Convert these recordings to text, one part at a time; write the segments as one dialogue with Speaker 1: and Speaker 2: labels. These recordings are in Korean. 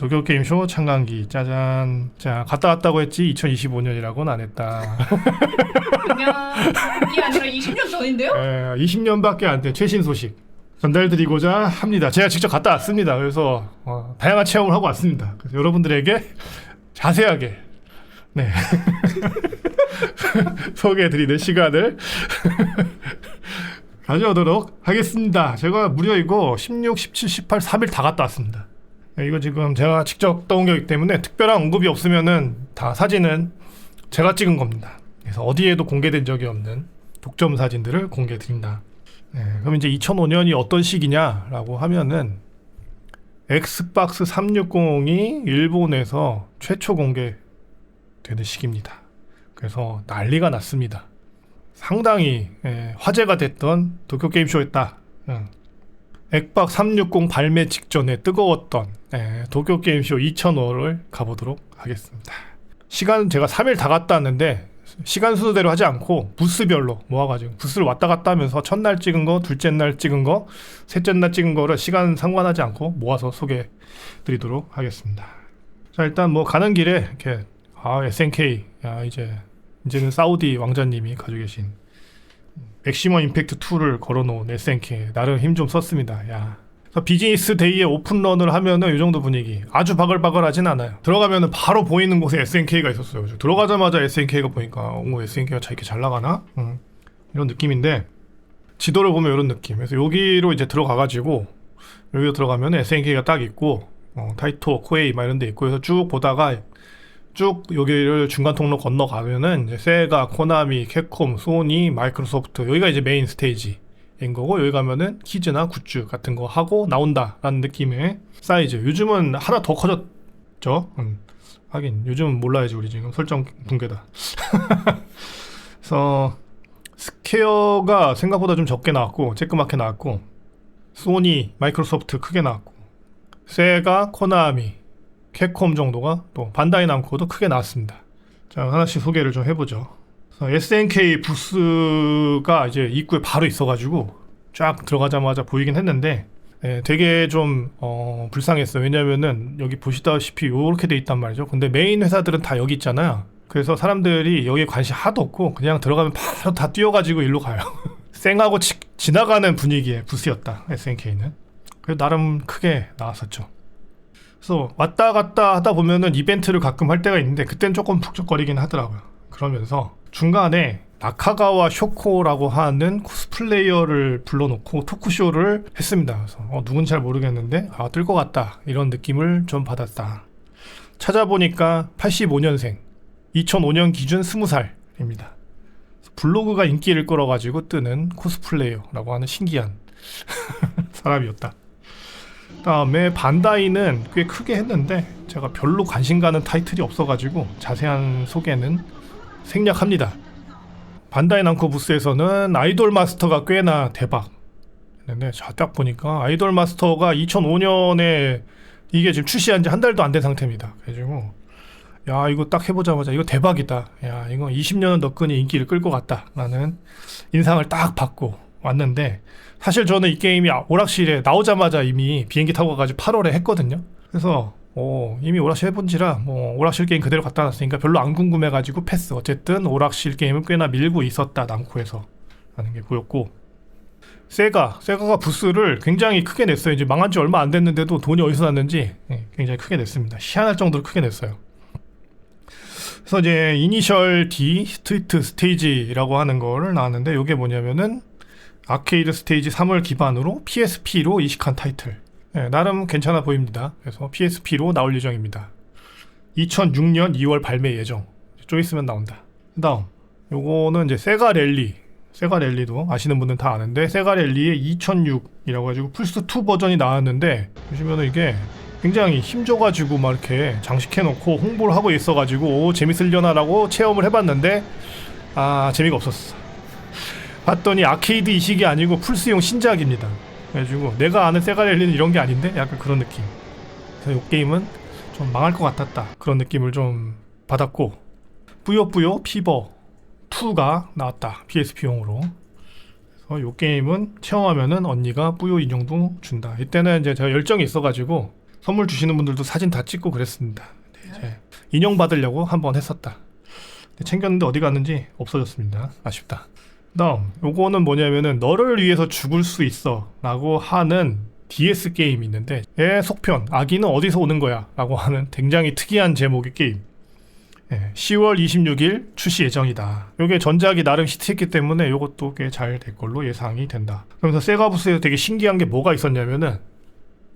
Speaker 1: 도쿄 게임쇼 창간기 짜잔. 자 갔다 왔다고 했지 2025년이라고는 안 했다.
Speaker 2: 작년이 아니라 20년 전인데요?
Speaker 1: 에, 20년밖에 안 된 최신 소식 전달드리고자 합니다. 제가 직접 갔다 왔습니다. 그래서 어, 다양한 체험을 하고 왔습니다. 그래서 여러분들에게 자세하게 네 소개해드리는 시간을 가져오도록 하겠습니다. 제가 무려 이거 16, 17, 18, 3일 다 갔다 왔습니다. 네, 이거 지금 제가 직접 떠온 거기 때문에 특별한 언급이 없으면은 다 사진은 제가 찍은 겁니다. 그래서 어디에도 공개된 적이 없는 독점 사진들을 공개해 드린다. 네, 그럼 이제 2005년이 어떤 시기냐라고 하면은 엑스박스 360이 일본에서 최초 공개되는 시기입니다. 그래서 난리가 났습니다. 상당히 예, 화제가 됐던 도쿄 게임쇼였다. 응. 엑박 360 발매 직전에 뜨거웠던 예, 도쿄 게임쇼 2005를 가보도록 하겠습니다. 시간은 제가 3일 다 갔다 왔는데 시간 순서대로 하지 않고 부스별로 모아가지고 부스를 왔다 갔다 하면서 첫날 찍은 거, 둘째 날 찍은 거, 셋째 날 찍은 거를 시간 상관하지 않고 모아서 소개드리도록 하겠습니다. 자 일단 뭐 가는 길에 이렇게 아 SNK 야 이제 이제는 사우디 왕자님이 가지고 계신 맥시멈 임팩트 2를 걸어놓은 SNK 나름 힘 좀 썼습니다. 야. 그래서 비즈니스 데이에 오픈런을 하면은 이 정도 분위기. 아주 바글바글하진 않아요. 들어가면은 바로 보이는 곳에 SNK가 있었어요. 들어가자마자 SNK가 보니까 어 SNK가 이렇게 잘 나가나? 음, 이런 느낌인데 지도를 보면 이런 느낌. 그래서 여기로 이제 들어가가지고 여기로 들어가면 SNK가 딱 있고 어, 타이토, 코에이 막 이런 데 있고 그래서 쭉 보다가 쭉 여기를 중간 통로 건너가면은 이제 세가, 코나미, 캡콤, 소니, 마이크로소프트 여기가 이제 메인 스테이지 인 거고 여기 가면은 키즈나 굿즈 같은 거 하고 나온다라는 느낌의 사이즈. 요즘은 하나 더 커졌죠. 음. 하긴 요즘은 몰라야지 우리 지금 설정 붕괴다. 그래서 스퀘어가 생각보다 좀 적게 나왔고 쬐끄맣게 나왔고 소니, 마이크로소프트 크게 나왔고 세가, 코나미, 캡콤 정도가 또 반다이 남코도 크게 나왔습니다. 자 하나씩 소개를 좀 해보죠. SNK 부스가 이제 입구에 바로 있어가지고 쫙 들어가자마자 보이긴 했는데 예, 되게 좀 어, 불쌍했어요. 왜냐면은 여기 보시다시피 이렇게 돼 있단 말이죠. 근데 메인 회사들은 다 여기 있잖아요. 그래서 사람들이 여기에 관심 하도 없고 그냥 들어가면 바로 다 뛰어가지고 일로 가요. 쌩하고 치- 지나가는 분위기의 부스였다. SNK는. 그래서 나름 크게 나왔었죠. 그래서 왔다 갔다 하다 보면은 이벤트를 가끔 할 때가 있는데 그땐 조금 북적거리긴 하더라고요. 그러면서 중간에 나카가와 쇼코라고 하는 코스플레이어를 불러놓고 토크쇼를 했습니다. 그래서 어, 누군 잘 모르겠는데 아, 뜰 것 같다 이런 느낌을 좀 받았다. 찾아보니까 85년생, 2005년 기준 20살입니다. 블로그가 인기를 끌어가지고 뜨는 코스플레이어라고 하는 신기한 사람이었다. 다음에 반다이는 꽤 크게 했는데 제가 별로 관심 가는 타이틀이 없어가지고 자세한 소개는 생략합니다. 반다이 남코 부스에서는 아이돌 마스터가 꽤나 대박. 근데 딱 보니까 아이돌 마스터가 2005년에 이게 지금 출시한 지 한 달도 안 된 상태입니다. 그래가지고 야 이거 딱 해보자마자 이거 대박이다. 야 이거 20년은 너끈히 인기를 끌 것 같다라는 인상을 딱 받고 왔는데 사실 저는 이 게임이 아- 오락실에 나오자마자 이미 비행기 타고 가가지고 8월에 했거든요. 그래서 어, 이미 오락실 해본지라 뭐 오락실 게임 그대로 갖다 놨으니까 별로 안 궁금해가지고 패스. 어쨌든 오락실 게임은 꽤나 밀고 있었다 남코에서 하는 게 보였고 세가 세가가 부스를 굉장히 크게 냈어요. 이제 망한 지 얼마 안 됐는데도 돈이 어디서 났는지 예, 굉장히 크게 냈습니다. 희한할 정도로 크게 냈어요. 그래서 이제 이니셜 D 스트리트 스테이지라고 하는 거를 나왔는데 이게 뭐냐면은 아케이드 스테이지 3을 기반으로 PSP로 이식한 타이틀. 예, 나름 괜찮아 보입니다. 그래서 PSP로 나올 예정입니다. 2006년 2월 발매 예정. 좀 있으면 나온다. 그다음 요거는 이제 세가 랠리. 세가 랠리도 아시는 분은 다 아는데 세가 랠리의 2006이라고 가지고 플스 2 버전이 나왔는데 보시면은 이게 굉장히 힘줘가지고 막 이렇게 장식해놓고 홍보를 하고 있어가지고 오, 재밌으려나라고 체험을 해봤는데 아 재미가 없었어. 봤더니 아케이드 이식이 아니고 플스용 신작입니다. 그래가지고 내가 아는 세가 렐리는 이런 게 아닌데 약간 그런 느낌. 그래서 이 게임은 좀 망할 것 같았다. 그런 느낌을 좀 받았고 뿌요뿌요 피버 2가 나왔다. PSP용으로. 그래서 이 게임은 체험하면은 언니가 뿌요 인형도 준다. 이때는 이제 제가 열정이 있어가지고 선물 주시는 분들도 사진 다 찍고 그랬습니다. 네, 이제 인형 받으려고 한번 했었다. 챙겼는데 어디 갔는지 없어졌습니다. 아쉽다. 다음 요거는 뭐냐면은 너를 위해서 죽을 수 있어 라고 하는 DS 게임이 있는데 얘 속편 아기는 어디서 오는 거야 라고 하는 굉장히 특이한 제목의 게임. 예, 10월 26일 출시 예정이다. 요게 전작이 나름 히트했기 때문에 요것도 꽤 잘 될 걸로 예상이 된다. 그러면서 세가 부스에서 되게 신기한 게 뭐가 있었냐면은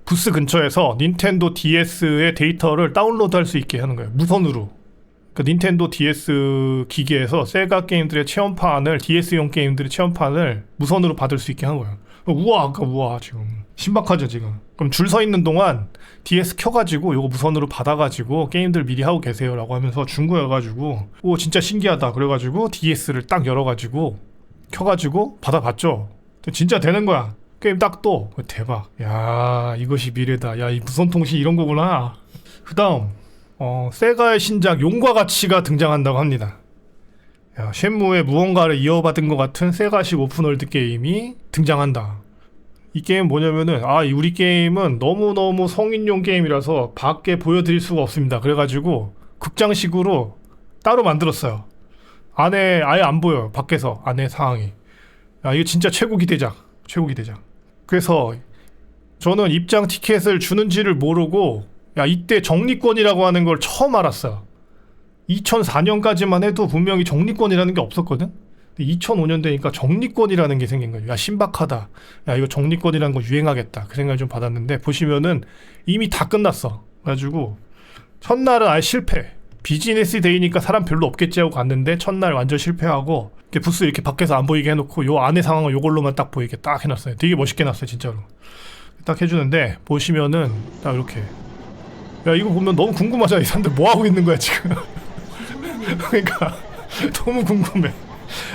Speaker 1: 부스 근처에서 닌텐도 DS의 데이터를 다운로드 할 수 있게 하는 거예요. 무선으로. 그 닌텐도 DS 기기에서 세가 게임들의 체험판을 DS용 게임들의 체험판을 무선으로 받을 수 있게 하는 거예요. 우와, 아까 우와 지금 신박하죠 지금. 그럼 줄 서 있는 동안 DS 켜가지고 요거 무선으로 받아가지고 게임들 미리 하고 계세요라고 하면서 준 거여가지고 오 진짜 신기하다 그래가지고 DS를 딱 열어가지고 켜가지고 받아봤죠. 진짜 되는 거야. 게임 딱 또 대박. 야 이것이 미래다. 야 이 무선 통신 이런 거구나. 그다음 어, 세가의 신작 용과 같이가 등장한다고 합니다. 야, 쉔무의 무언가를 이어받은 것 같은 세가식 오픈월드 게임이 등장한다. 이 게임 뭐냐면은 아, 이 우리 게임은 너무 너무 성인용 게임이라서 밖에 보여드릴 수가 없습니다. 그래가지고 극장식으로 따로 만들었어요. 안에 아예 안 보여요. 밖에서 안에 상황이. 야, 이거 진짜 최고 기대작. 최고 기대작. 그래서 저는 입장 티켓을 주는지를 모르고 야 이때 정리권이라고 하는 걸 처음 알았어요. 2004년까지만 해도 분명히 정리권이라는 게 없었거든. 2005년 되니까 정리권이라는 게 생긴 거예요. 야 신박하다. 야 이거 정리권이라는 거 유행하겠다. 그 생각을 좀 받았는데 보시면은 이미 다 끝났어. 그래가지고 첫날은 아예 실패. 비즈니스 데이니까 사람 별로 없겠지 하고 갔는데 첫날 완전 실패하고 이렇게 부스 이렇게 밖에서 안 보이게 해놓고 요 안에 상황을 요걸로만 딱 보이게 딱 해놨어요. 되게 멋있게 해놨어요 진짜로. 딱 해주는데 보시면은 딱 이렇게 야 이거 보면 너무 궁금하잖아 이 사람들 뭐 하고 있는 거야 지금. 그러니까 너무 궁금해.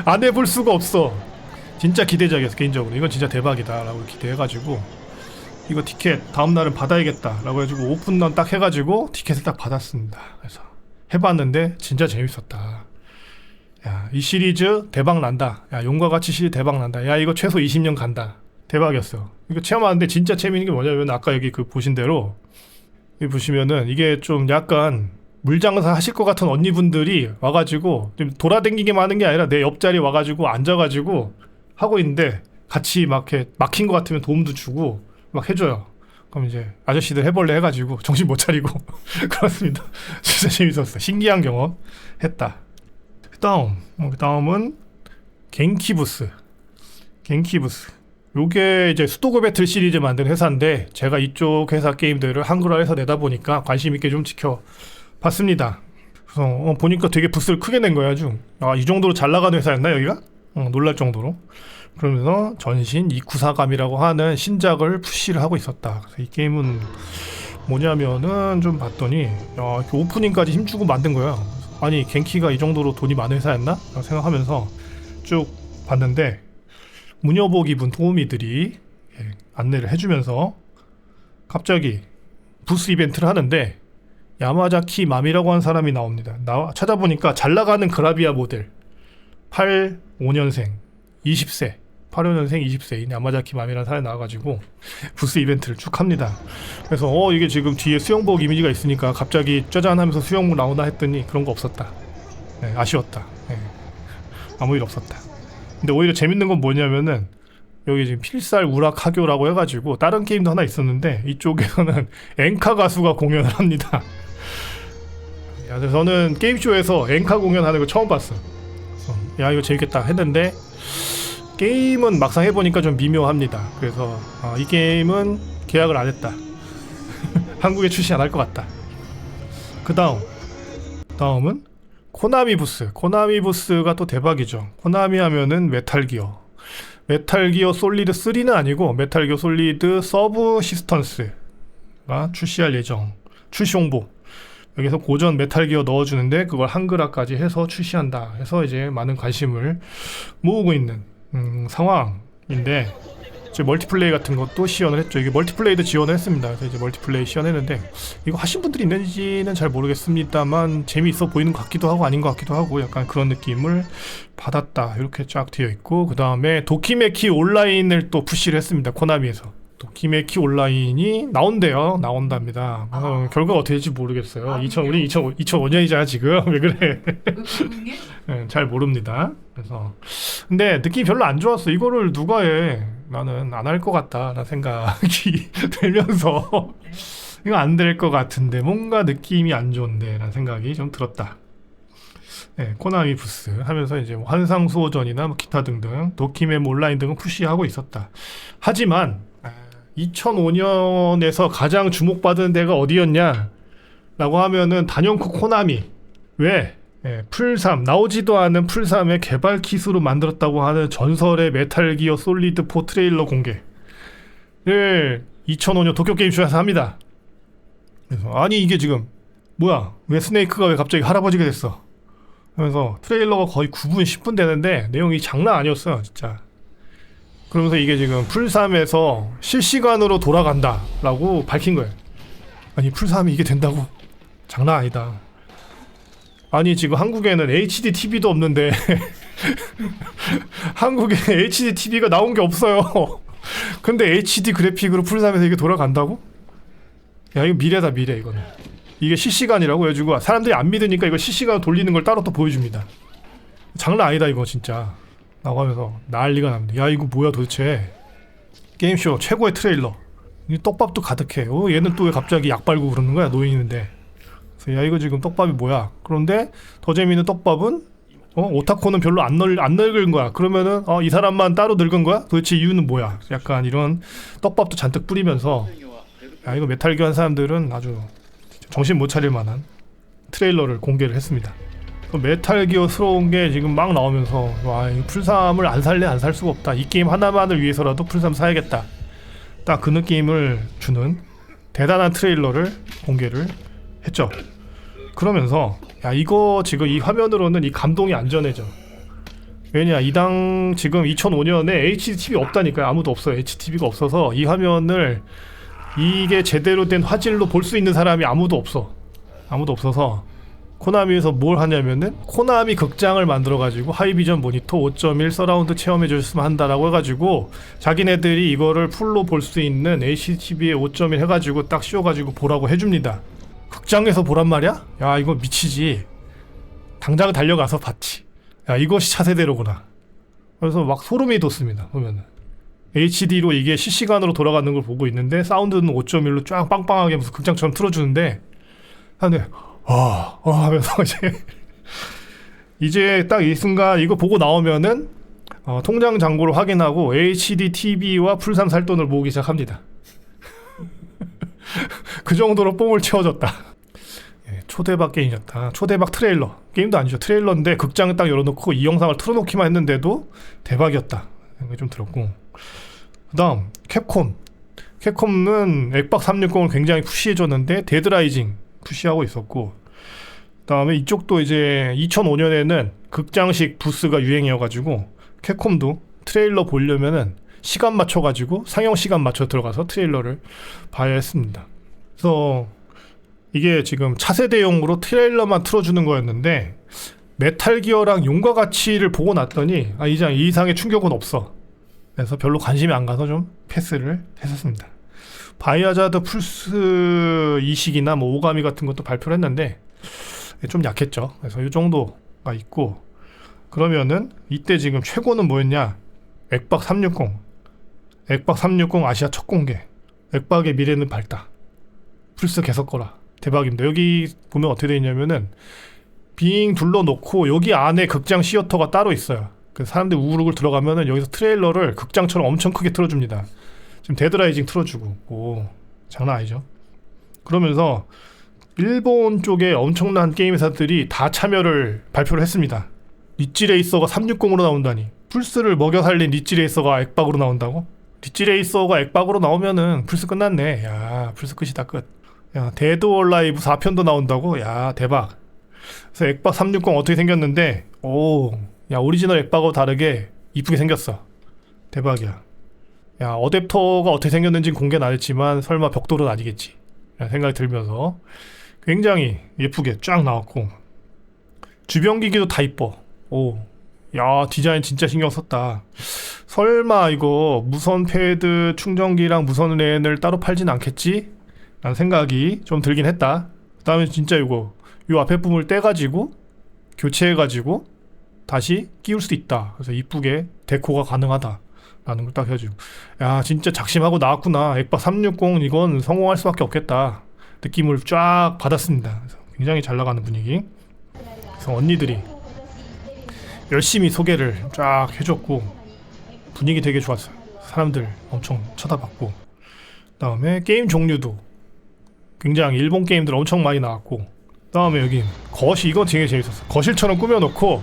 Speaker 1: 안 해볼 수가 없어. 진짜 기대작이었어 개인적으로. 이건 진짜 대박이다 라고 기대해가지고. 이거 티켓 다음 날은 받아야겠다 라고 해가지고 오픈런 딱 해가지고 티켓을 딱 받았습니다. 그래서 해봤는데 진짜 재밌었다. 야 이 시리즈 대박 난다. 야 용과 같이 시리즈 대박 난다. 야 이거 최소 20년 간다. 대박이었어. 이거 체험하는데 진짜 재밌는 게 뭐냐면 아까 여기 그 보신 대로 보시면은 이게 좀 약간 물장사 하실 것 같은 언니분들이 와가지고 좀 돌아다니기만 하는 게 아니라 내 옆자리 와가지고 앉아가지고 하고 있는데 같이 막 이렇게 막힌 것 같으면 도움도 주고 막 해줘요. 그럼 이제 아저씨들 해볼래 해가지고 정신 못 차리고 그렇습니다. 진짜 재밌었어. 신기한 경험 했다. 그다음 어, 그다음은 겐키부스. 겐키부스. 요게 이제 수도그 배틀 시리즈 만든 회사인데 제가 이쪽 회사 게임들을 한글화해서 내다 보니까 관심 있게 좀 지켜봤습니다. 그래서 어, 보니까 되게 부스를 크게 낸 거야 아주. 아이 정도로 잘 나가는 회사였나 여기가? 어, 놀랄 정도로. 그러면서 전신 이구사감이라고 하는 신작을 푸시를 하고 있었다. 그래서 이 게임은 뭐냐면은 좀 봤더니 야, 이렇게 오프닝까지 힘주고 만든 거야. 아니 겐키가 이 정도로 돈이 많은 회사였나? 생각하면서 쭉 봤는데 무녀복 입은 도우미들이 예, 안내를 해주면서 갑자기 부스 이벤트를 하는데 야마자키 맘이라고 하는 사람이 나옵니다. 나 찾아보니까 잘 나가는 그라비아 모델 8, 5년생 20세 8, 5년생 20세인 야마자키 맘이라는 사람이 나와가지고 부스 이벤트를 쭉 합니다. 그래서 어 이게 지금 뒤에 수영복 이미지가 있으니까 갑자기 짜잔 하면서 수영복 나오나 했더니 그런 거 없었다. 네, 아쉬웠다. 네. 아무 일 없었다. 근데 오히려 재밌는 건 뭐냐면은 여기 지금 필살 우락 하교라고 해가지고 다른 게임도 하나 있었는데 이쪽에서는 엔카 가수가 공연을 합니다. 야, 저는 게임쇼에서 엔카 공연하는 거 처음 봤어. 야 이거 재밌겠다 했는데 게임은 막상 해보니까 좀 미묘합니다. 그래서 아, 이 게임은 계약을 안 했다. 한국에 출시 안 할 것 같다. 그 다음 다음은 코나미 부스. 코나미 부스가 또 대박이죠. 코나미 하면은 메탈 기어. 메탈 기어 솔리드 3는 아니고 메탈 기어 솔리드 서브 시스턴스가 출시할 예정. 출시 홍보. 여기서 고전 메탈 기어 넣어주는데 그걸 한글화까지 해서 출시한다. 해서 이제 많은 관심을 모으고 있는 음, 상황인데 이제 멀티플레이 같은 것도 시연을 했죠. 이게 멀티플레이도 지원을 했습니다. 그래서 이제 멀티플레이 시연했는데 이거 하신 분들이 있는지는 잘 모르겠습니다만 재미있어 보이는 것 같기도 하고 아닌 것 같기도 하고 약간 그런 느낌을 받았다. 이렇게 쫙 되어 있고 그 다음에 도키메키 온라인을 또 푸시를 했습니다. 코나미에서 도키메키 온라인이 나온대요. 나온답니다. 어, 결과 어떻게 될지 모르겠어요.
Speaker 2: 아,
Speaker 1: 2000 우리 2000 2005년이잖아 지금 왜 그래? 네, 잘 모릅니다. 그래서 근데 느낌이 별로 안 좋았어. 이거를 누가 해? 나는 안 할 것 같다라는 생각이 들면서 이거 안 될 것 같은데 뭔가 느낌이 안 좋은데라는 생각이 좀 들었다. 네, 코나미 부스 하면서 이제 뭐 환상 수호전이나 뭐 기타 등등 도키메 온라인 등은 푸시하고 있었다. 하지만 2005년에서 가장 주목받은 데가 어디였냐? 라고 하면은 단연코 코나미. 왜? 예, 풀3 나오지도 않은 풀3의 개발 키수로 만들었다고 하는 전설의 메탈 기어 솔리드 4 트레일러 공개를 2005년 도쿄 게임쇼에서 합니다. 그래서 아니 이게 지금 뭐야 왜 스네이크가 왜 갑자기 할아버지가 됐어? 하면서 트레일러가 거의 9분 10분 되는데 내용이 장난 아니었어요 진짜. 그러면서 이게 지금 풀3에서 실시간으로 돌아간다라고 밝힌 거예요. 아니 풀3이 이게 된다고? 장난 아니다. 아니 지금 한국에는 HD TV도 없는데 한국에 HD TV가 나온 게 없어요. 근데 HD 그래픽으로 풀3에서 이게 돌아간다고? 야 이거 미래다 미래 이거는. 이게 실시간이라고 해주고 사람들이 안 믿으니까 이거 실시간 돌리는 걸 따로 또 보여줍니다. 장난 아니다 이거 진짜. 라고 하면서 난리가 납니다. 야 이거 뭐야 도대체. 게임쇼 최고의 트레일러. 이 떡밥도 가득해. 어, 얘는 또 왜 갑자기 약 빨고 그러는 거야 노인인데. 그래서 야 이거 지금 떡밥이 뭐야? 그런데 더 재미있는 떡밥은 어 오타코는 별로 안 늙, 안 늙은 거야. 그러면은 어, 이 사람만 따로 늙은 거야? 도대체 이유는 뭐야? 약간 이런 떡밥도 잔뜩 뿌리면서 야 이거 메탈 기한 사람들은 아주 정신 못 차릴 만한 트레일러를 공개를 했습니다. 그 메탈 기어스러운 게 지금 막 나오면서 와, 이 풀삼을 안 살래 안 살 수가 없다. 이 게임 하나만을 위해서라도 풀삼 사야겠다. 딱 그 느낌을 주는 대단한 트레일러를 공개를 했죠. 그러면서 야 이거 지금 이 화면으로는 이 감동이 안 전해져. 왜냐 이 당 지금 2005년에 HDTV 없다니까요. 아무도 없어요. HDTV가 없어서 이 화면을 이게 제대로 된 화질로 볼 수 있는 사람이 아무도 없어. 아무도 없어서 코나미에서 뭘 하냐면은 코나미 극장을 만들어 가지고 하이비전 모니터 5.1 서라운드 체험해 줬으면 한다라고 해 가지고 자기네들이 이거를 풀로 볼 수 있는 HDTV에 5.1 해 가지고 딱 씌워 가지고 보라고 해 줍니다. 극장에서 보란 말이야? 야, 이거 미치지. 당장 달려가서 봤지. 야, 이것이 차세대로구나. 그래서 막 소름이 돋습니다. 보면은. HD로 이게 실시간으로 돌아가는 걸 보고 있는데 사운드는 5.1로 쫙 빵빵하게 무슨 극장처럼 틀어주는데 하는데 와, 와 하면서 이제 이제 딱 이 순간 이거 보고 나오면은 어, 통장 잔고를 확인하고 HD TV와 풀삼 살 돈을 모으기 시작합니다. 그 정도로 뽕을 채워줬다. 예, 초대박 게임이었다. 초대박 트레일러. 게임도 아니죠. 트레일러인데 극장을 딱 열어놓고 이 영상을 틀어놓기만 했는데도 대박이었다. 생각이 좀 들었고. 그 다음, 캡콤. 캡콤은 액박 360을 굉장히 푸시해줬는데, 데드라이징 푸시하고 있었고, 그 다음에 이쪽도 이제 2005년에는 극장식 부스가 유행이어가지고, 캡콤도 트레일러 보려면은 시간 맞춰가지고 상영 시간 맞춰 들어가서 트레일러를 봐야 했습니다. 그래서 이게 지금 차세대용으로 트레일러만 틀어주는 거였는데 메탈 기어랑 용과 같이를 보고 났더니 아 이장 이 이상의 충격은 없어. 그래서 별로 관심이 안 가서 좀 패스를 했었습니다. 바이아자드 플스 이식이나 뭐 오가미 같은 것도 발표를 했는데 좀 약했죠. 그래서 이 정도가 있고 그러면은 이때 지금 최고는 뭐였냐? 액박 360. 액박 360 아시아 첫 공개. 액박의 미래는 밝다. 플스 개석 거라. 대박입니다. 여기 보면 어떻게 되어 있냐면은 빙 둘러놓고 여기 안에 극장 시어터가 따로 있어요. 그 사람들 우르르 들어가면은 여기서 트레일러를 극장처럼 엄청 크게 틀어줍니다. 지금 데드라이징 틀어주고 오 장난 아니죠. 그러면서 일본 쪽에 엄청난 게임 회사들이 다 참여를 발표를 했습니다. 리치 레이서가 360으로 나온다니. 플스를 먹여 살린 리치 레이서가 액박으로 나온다고? 리치 레이서가 액박으로 나오면은 플스 끝났네. 야, 플스 끝이다 끝. 야, 데드 올 라이브 4편도 나온다고? 야, 대박. 그래서 액박 360 어떻게 생겼는데, 오, 야, 오리지널 액박하고 다르게 이쁘게 생겼어. 대박이야. 야, 어댑터가 어떻게 생겼는지 공개는 안 했지만, 설마 벽돌은 아니겠지. 생각이 들면서, 굉장히 예쁘게 쫙 나왔고, 주변 기기도 다 이뻐. 오, 야 디자인 진짜 신경 썼다. 설마 이거 무선 패드 충전기랑 무선 랜을 따로 팔진 않겠지? 라는 생각이 좀 들긴 했다. 그 다음에 진짜 이거 요 앞에 부분을 떼가지고 교체해가지고 다시 끼울 수도 있다. 그래서 이쁘게 데코가 가능하다. 라는 걸 딱 해가지고 야 진짜 작심하고 나왔구나. 액박 360 이건 성공할 수밖에 없겠다. 느낌을 쫙 받았습니다. 그래서 굉장히 잘 나가는 분위기. 그래서 언니들이 열심히 소개를 쫙 해줬고 분위기 되게 좋았어요. 사람들 엄청 쳐다봤고 그 다음에 게임 종류도 굉장히 일본 게임들 엄청 많이 나왔고 그다음에 여기 거실 이거 되게 재밌었어. 거실처럼 꾸며놓고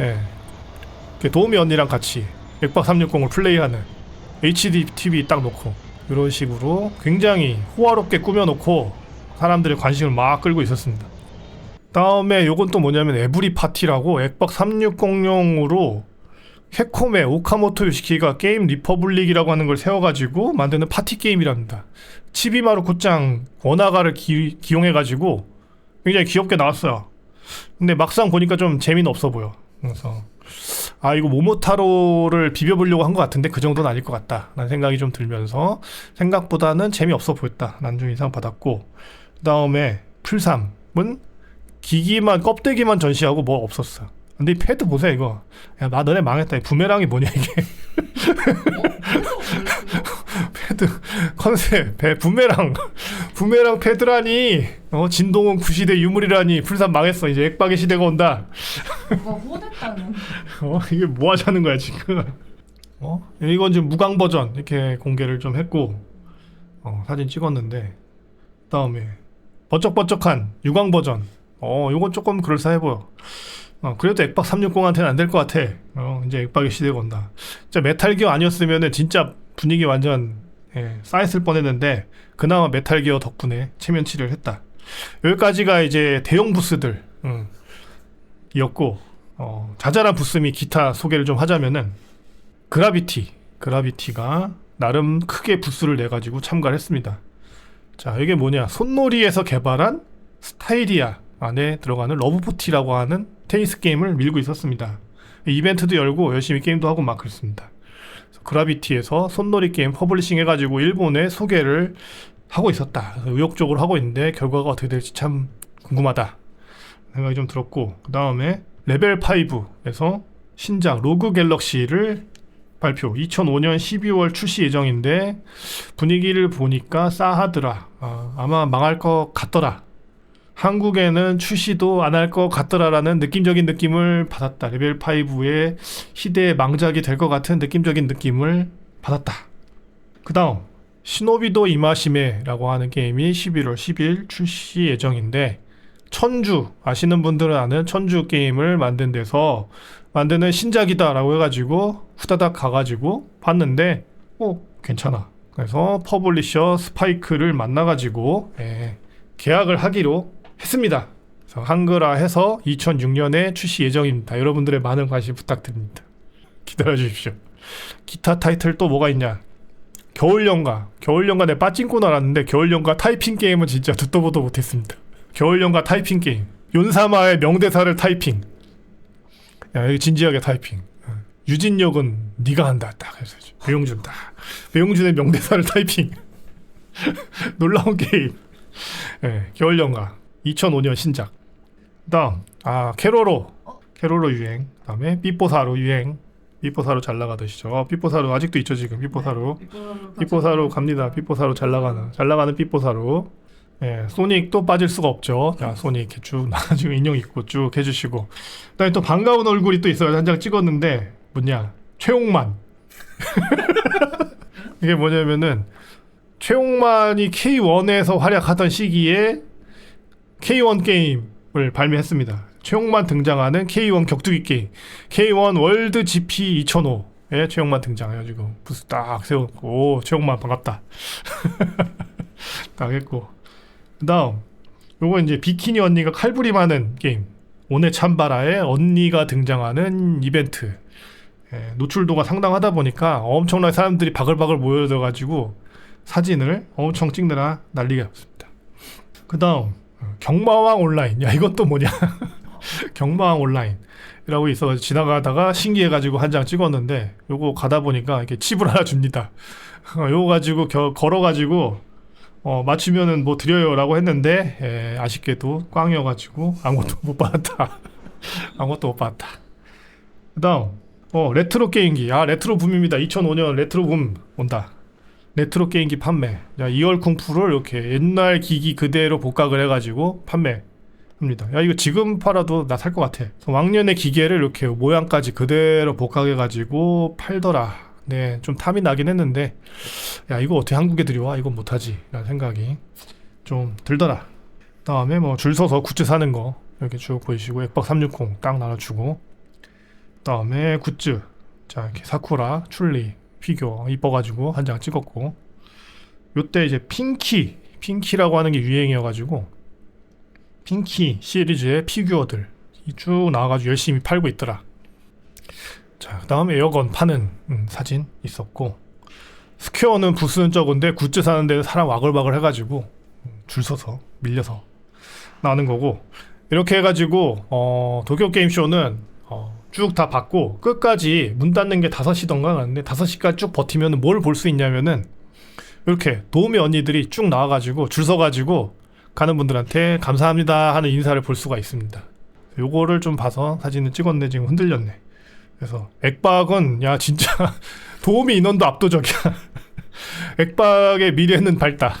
Speaker 1: 예, 도우미 언니랑 같이 액박 360을 플레이하는 HD TV 딱 놓고 이런 식으로 굉장히 호화롭게 꾸며놓고 사람들의 관심을 막 끌고 있었습니다. 다음에 요건 또 뭐냐면 에브리 파티라고 액박 360용으로 캡콤의 오카모토 요시키가 게임 리퍼블릭이라고 하는 걸 세워가지고 만드는 파티 게임이랍니다. 치비마루 코짱 원화가를 기, 기용해가지고 굉장히 귀엽게 나왔어요. 근데 막상 보니까 좀 재미는 없어 보여. 그래서 아 이거 모모타로를 비벼보려고 한 것 같은데 그 정도는 아닐 것 같다. 라는 생각이 좀 들면서 생각보다는 재미없어 보였다. 좀 인상 받았고 그 다음에 풀삼은 기기만 껍데기만 전시하고 뭐 없었어. 근데 이 패드 보세요 이거. 야, 나 너네 망했다. 이 부메랑이 뭐냐 이게. 패드 컨셉 배 부메랑 부메랑 패드라니. 어 진동은 구시대 유물이라니. 풀삼 망했어. 이제 액박의 시대가 온다.
Speaker 2: 뭐 호됐다는.
Speaker 1: 어 이게 뭐 하자는 거야 지금. 어 이건 지금 무광 버전 이렇게 공개를 좀 했고 어, 사진 찍었는데 다음에 번쩍번쩍한 유광 버전. 어 요건 조금 그럴싸해 보여. 어, 그래도 액박 360한테는 안 될 것 같아. 어, 이제 액박의 시대가 온다. 진짜 메탈 기어 아니었으면은 진짜 분위기 완전 예, 쌓였을 뻔했는데 그나마 메탈 기어 덕분에 체면치를 했다. 여기까지가 이제 대형 부스들 음, 어, 자잘한 부스 및 기타 소개를 좀 하자면은 그라비티 그라비티가 나름 크게 부스를 내 가지고 참가를 했습니다. 자 이게 뭐냐 손놀이에서 개발한 스타이리아 안에 들어가는 러브포티라고 하는 테니스 게임을 밀고 있었습니다. 이벤트도 열고 열심히 게임도 하고 막 그랬습니다. 그라비티에서 손놀이 게임 퍼블리싱 해가지고 일본에 소개를 하고 있었다. 의욕적으로 하고 있는데 결과가 어떻게 될지 참 궁금하다. 생각이 좀 들었고 그 다음에 레벨 5에서 신작 로그 갤럭시를 발표. 2005년 12월 출시 예정인데 분위기를 보니까 싸하더라. 아, 아마 망할 것 같더라 한국에는 출시도 안 할 것 같더라라는 느낌적인 느낌을 받았다. 레벨 5의 시대의 망작이 될 것 같은 느낌적인 느낌을 받았다. 그 다음 시노비도 이마시메라고 하는 게임이 11월 10일 출시 예정인데 천주 아시는 분들은 아는 천주 게임을 만든 데서 만드는 신작이다라고 해가지고 후다닥 가가지고 봤는데 어 괜찮아. 그래서 퍼블리셔 스파이크를 만나가지고 예, 계약을 하기로 했습니다. 그래서 한글화 해서 2006년에 출시 예정입니다. 여러분들의 많은 관심 부탁드립니다. 기다려 주십시오. 기타 타이틀 또 뭐가 있냐? 겨울연가. 겨울연가 내 빠찡고 날았는데 겨울연가 타이핑 게임은 진짜 듣도 보도 못했습니다. 겨울연가 타이핑 게임. 윤사마의 명대사를 타이핑. 야 여기 진지하게 타이핑. 어. 유진역은 네가 한다. 딱 해서 배용준 딱. 배용준의 명대사를 타이핑. 놀라운 게임. 예, 겨울연가. 2005년 신작. 그다음 아 캐로로 캐로로 유행. 그다음에 삐뽀사로 유행. 삐뽀사로 잘 나가듯이죠. 삐뽀사로 아직도 있죠 지금 삐뽀사로. 삐뽀사로 갑니다. 삐뽀사로 잘 나가는 잘 나가는 삐뽀사로. 예, 소닉 또 빠질 수가 없죠. 자, 소닉 이렇게 쭉 나가지고 인형 있고 쭉 해주시고. 그다음에 또 반가운 얼굴이 또 있어요. 한 장 찍었는데 뭐냐 최홍만. 이게 뭐냐면은 최홍만이 K1에서 활약하던 시기에 K1 게임을 발매했습니다. 최용만 등장하는 K1 격투기 게임. K1 월드 GP 2005에 최용만 등장해가지고 부스 딱 세웠고 오 최용만 반갑다. 딱 했고. 그 다음 요거 이제 비키니 언니가 칼부림하는 게임. 오네 참바라에 언니가 등장하는 이벤트. 예, 노출도가 상당하다 보니까 엄청나게 사람들이 바글바글 모여들어가지고 사진을 엄청 찍느라 난리가 났습니다. 그 다음 경마왕 온라인. 야, 이건 또 뭐냐? 경마왕 온라인이라고 있어가지고 지나가다가 신기해가지고 한 장 찍었는데 요거 가다 보니까 이렇게 칩을 하나 줍니다. 어, 요거 가지고 겨, 걸어가지고 어, 맞추면은 뭐 드려요라고 했는데 에, 아쉽게도 꽝이어가지고 아무것도 못 받았다. 아무것도 못 받았다. 그다음 어 레트로 게임기 아 레트로 붐입니다. 2005년 레트로 붐 온다. 레트로 게임기 판매. 야, 이열쿵푸를 이렇게 옛날 기기 그대로 복각을 해가지고 판매합니다. 야 이거 지금 팔아도 나 살 것 같아. 왕년의 기계를 이렇게 모양까지 그대로 복각해가지고 팔더라. 네, 좀 탐이 나긴 했는데 야 이거 어떻게 한국에 들여와? 이건 못하지. 라는 생각이 좀 들더라. 다음에 뭐 줄 서서 굿즈 사는 거 이렇게 쭉 보이시고 액박 360 딱 나눠주고 다음에 굿즈 자 이렇게 사쿠라 출리 피규어 이뻐가지고 한 장 찍었고 요때 이제 핑키 핑키라고 하는 게 유행이어가지고 핑키 시리즈의 피규어들 이쭉 나와가지고 열심히 팔고 있더라. 자 그다음에 에어건 파는 음, 사진 있었고 스퀘어는 부스는 적은데 굿즈 사는 데는 사람 와글와글 해가지고 음, 줄 서서 밀려서 나는 거고 이렇게 해가지고 어, 도쿄 게임쇼는 어, 쭉다 봤고 끝까지 문 닫는 게 5시던가 그랬는데 5시까지 쭉 버티면 뭘 볼 수 있냐면은 이렇게 도우미 언니들이 쭉 나와가지고 줄 서가지고 가는 분들한테 감사합니다 하는 인사를 볼 수가 있습니다. 요거를 좀 봐서 사진을 찍었는데 지금 흔들렸네. 그래서 액박은 야 진짜 도우미 인원도 압도적이야. 액박의 미래는 밝다.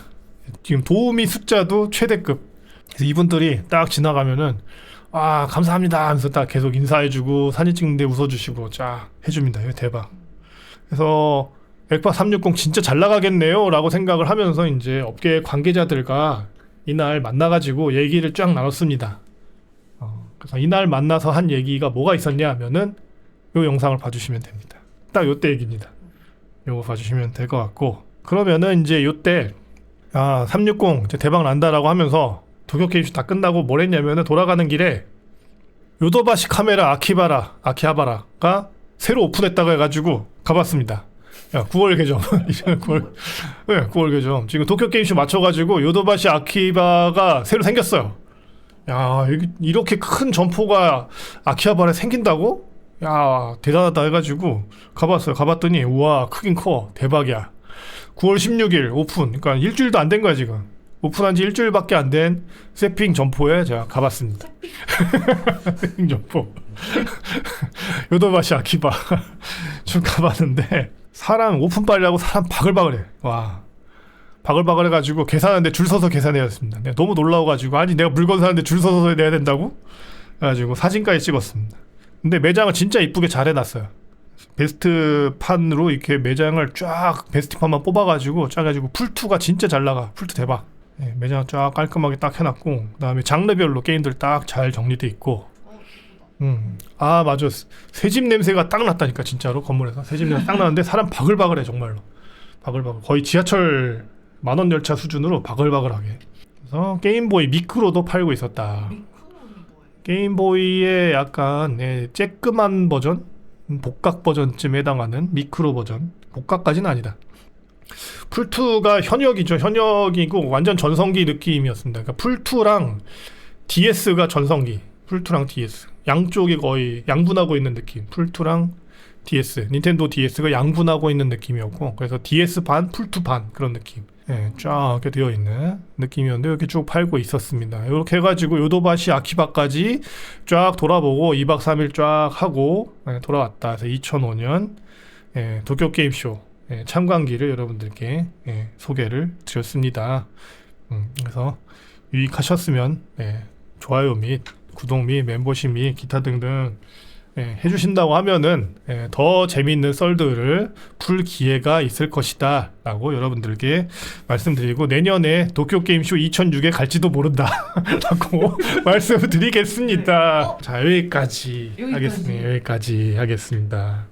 Speaker 1: 지금 도우미 숫자도 최대급. 그래서 이분들이 딱 지나가면은 아 감사합니다 하면서 딱 계속 인사해주고 사진 찍는데 웃어주시고 쫙 해줍니다. 이거 대박. 그래서 액박 360 진짜 잘 나가겠네요 라고 생각을 하면서 이제 업계 관계자들과 이날 만나가지고 얘기를 쫙 나눴습니다. 어, 그래서 이날 만나서 한 얘기가 뭐가 있었냐 하면은 요 영상을 봐주시면 됩니다. 딱 요때 얘기입니다. 요거 봐주시면 될 것 같고 그러면은 이제 요때 아, 360 이제 대박 난다라고 하면서 도쿄 게임쇼 다 끝나고 뭘 했냐면은 돌아가는 길에 요도바시 카메라 아키바라 아키하바라가 새로 오픈했다고 해가지고 가봤습니다. 야, 9월 개점. 이제는 9월, 네, 9월 개점. 지금 도쿄 게임쇼 맞춰가지고 요도바시 아키바가 새로 생겼어요. 야, 이렇게 큰 점포가 아키하바라에 생긴다고? 야, 대단하다 해가지고 가봤어요. 가봤더니, 우와, 크긴 커. 대박이야. 9월 16일 오픈. 그러니까 일주일도 안 된 거야, 지금. 오픈한 지 일주일밖에 안 된 세핑 점포에 제가 가봤습니다. 세핑 점포. 요도바시 아키바. 쭉 가봤는데, 사람 오픈빨이라고 사람 바글바글해. 와. 바글바글 해가지고 계산하는데 줄 서서 계산해야 했습니다. 너무 놀라워가지고 아니 내가 물건 사는데 줄 서서 내야 된다고? 그래가지고 사진까지 찍었습니다. 근데 매장을 진짜 이쁘게 잘 해놨어요. 베스트 판으로 이렇게 매장을 쫙 베스트 판만 뽑아가지고 짜가지고 풀투가 진짜 잘 나가. 풀투 대박. 예, 매장 쫙 깔끔하게 딱 해놨고 그다음에 장르별로 게임들 딱 잘 정리돼 있고. 음. 아 맞아. 새집 냄새가 딱 났다니까 진짜로 건물에서 새집 냄새 딱 나는데 사람 바글바글해 정말로. 바글바글. 거의 지하철 만원 열차 수준으로 바글바글하게. 그래서 게임보이 미크로도 팔고 있었다. 게임보이의 약간 예, 쬐끄만 버전, 음, 복각 버전쯤에 해당하는 미크로 버전. 복각까지는 아니다. 풀2가 현역이죠. 현역이고 완전 전성기 느낌이었습니다. 그러니까 풀2랑 DS가 전성기. 풀2랑 DS. 양쪽이 거의 양분하고 있는 느낌. 풀2랑 DS. 닌텐도 DS가 양분하고 있는 느낌이었고 그래서 DS 반, 풀2 반 그런 느낌. 예, 쫙 이렇게 되어 있는 느낌이었는데 이렇게 쭉 팔고 있었습니다. 이렇게 해가지고 요도바시 아키바까지 쫙 돌아보고 2박 3일 쫙 하고 예, 돌아왔다. 그래서 2005년 예, 도쿄 게임쇼 예, 참관기를 여러분들께 예, 소개를 드렸습니다. 음, 그래서 유익하셨으면 예, 좋아요 및 구독 및 멤버십 및 기타 등등 예, 해주신다고 하면은 예, 더 재미있는 썰들을 풀 기회가 있을 것이다 라고 여러분들께 말씀드리고 내년에 도쿄 게임쇼 2006에 갈지도 모른다 라고 말씀드리겠습니다. 자 여기까지
Speaker 2: 여기까지.
Speaker 1: 하겠습니다. 여기까지 하겠습니다